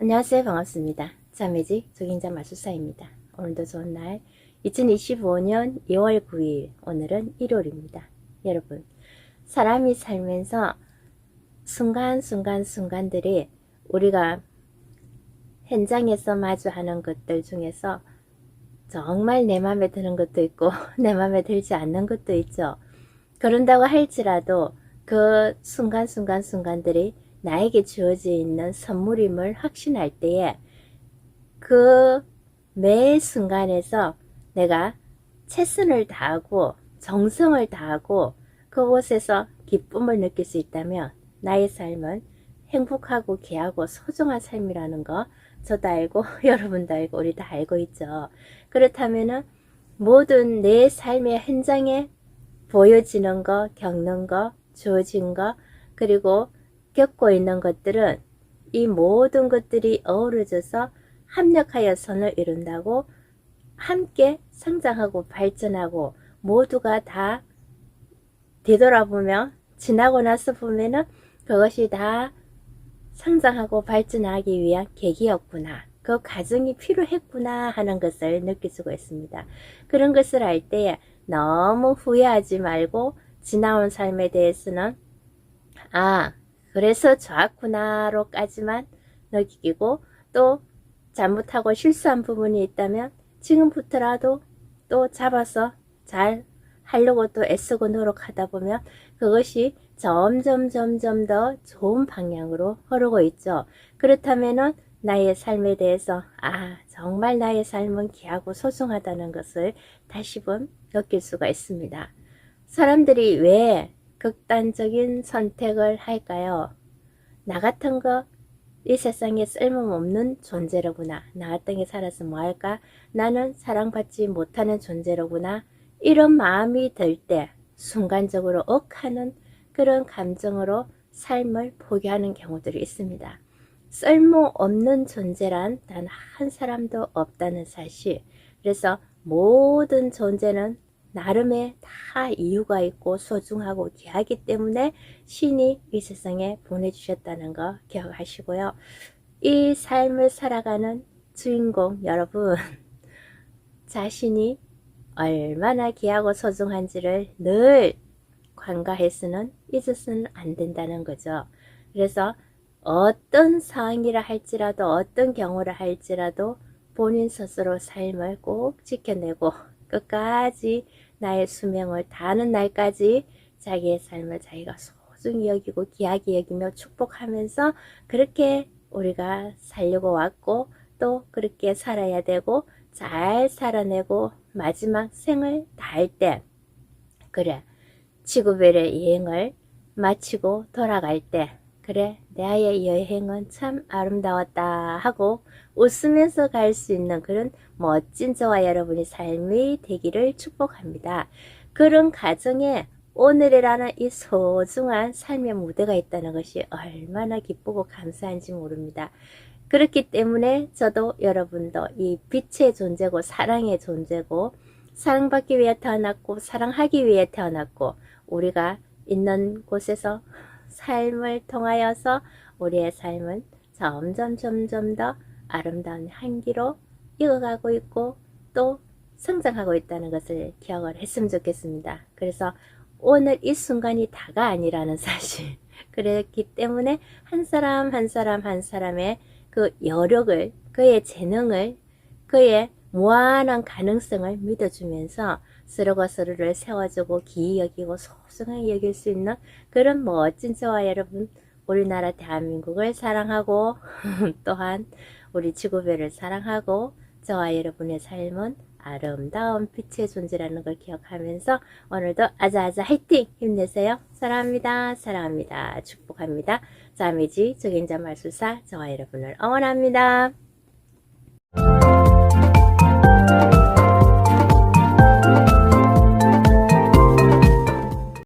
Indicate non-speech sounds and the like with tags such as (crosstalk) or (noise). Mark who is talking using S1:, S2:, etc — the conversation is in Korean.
S1: 안녕하세요. 반갑습니다. 자매지 조గిం자 마술사입니다. 오늘도 좋은 날 2025년 2월 9일 오늘은 일요일입니다. 여러분 사람이 살면서 순간순간 순간들이 우리가 현장에서 마주하는 것들 중에서 정말 내 마음에 드는 것도 있고 (laughs) 내 마음에 들지 않는 것도 있죠. 그런다고 할지라도 그 순간순간 순간들이 나에게 주어져 있는 선물임을 확신할 때에 그 매 순간에서 내가 최선을 다하고 정성을 다하고 그곳에서 기쁨을 느낄 수 있다면 나의 삶은 행복하고 귀하고 소중한 삶이라는 거 저도 알고 (laughs) 여러분도 알고 우리 다 알고 있죠. 그렇다면은 모든 내 삶의 현장에 보여지는 거, 겪는 거, 주어진 거, 그리고 겪고 있는 것들은 이 모든 것들이 어우러져서 합력하여 선을 이룬다고 함께 성장하고 발전하고 모두가 다 되돌아보며 지나고 나서 보면은 그것이 다 성장하고 발전하기 위한 계기였구나. 그 과정이 필요했구나 하는 것을 느낄 수가 있습니다. 그런 것을 알때 너무 후회하지 말고 지나온 삶에 대해서는 아, 그래서 좋았구나로까지만 느끼고 또 잘못하고 실수한 부분이 있다면 지금부터라도 또 잡아서 잘 하려고 또 애쓰고 노력하다 보면 그것이 점점 점점 더 좋은 방향으로 흐르고 있죠. 그렇다면은 나의 삶에 대해서 아 정말 나의 삶은 귀하고 소중하다는 것을 다시금 느낄 수가 있습니다. 사람들이 왜 극단적인 선택을 할까요? 나 같은 거 이 세상에 쓸모없는 존재로구나. 나 같은 게 살아서 뭐할까? 나는 사랑받지 못하는 존재로구나. 이런 마음이 들 때 순간적으로 억하는 그런 감정으로 삶을 포기하는 경우들이 있습니다. 쓸모없는 존재란 단 한 사람도 없다는 사실. 그래서 모든 존재는 나름의 다 이유가 있고 소중하고 귀하기 때문에 신이 이 세상에 보내주셨다는 거 기억하시고요. 이 삶을 살아가는 주인공 여러분 (laughs) 자신이 얼마나 귀하고 소중한지를 늘 관가해서는 잊어서는 안 된다는 거죠. 그래서 어떤 상황이라 할지라도 어떤 경우라 할지라도 본인 스스로 삶을 꼭 지켜내고 끝까지 나의 수명을 다하는 날까지 자기의 삶을 자기가 소중히 여기고 귀하게 여기며 축복하면서 그렇게 우리가 살려고 왔고 또 그렇게 살아야 되고 잘 살아내고 마지막 생을 다할 때 그래 지구별의 여행을 마치고 돌아갈 때 그래 나의 여행은 참 아름다웠다 하고 웃으면서 갈 수 있는 그런 멋진 저와 여러분의 삶이 되기를 축복합니다. 그런 가정에 오늘이라는 이 소중한 삶의 무대가 있다는 것이 얼마나 기쁘고 감사한지 모릅니다. 그렇기 때문에 저도 여러분도 이 빛의 존재고 사랑의 존재고 사랑받기 위해 태어났고 사랑하기 위해 태어났고 우리가 있는 곳에서 삶을 통하여서 우리의 삶은 점점 점점 더 아름다운 향기로 이어가고 있고 또 성장하고 있다는 것을 기억을 했으면 좋겠습니다. 그래서 오늘 이 순간이 다가 아니라는 사실. (laughs) 그렇기 때문에 한 사람 한 사람 한 사람의 그 여력을, 그의 재능을, 그의 무한한 가능성을 믿어주면서 서로가 서로를 세워주고 기이 여기고 소중하게 여길 수 있는 그런 멋진 저와 여러분 우리나라 대한민국을 사랑하고 (laughs) 또한 우리 지구별을 사랑하고 저와 여러분의 삶은 아름다운 빛의 존재라는 걸 기억하면서 오늘도 아자아자 화이팅 힘내세요. 사랑합니다. 사랑합니다. 축복합니다. 자매지 적인자 말술사 저와 여러분을 응원합니다.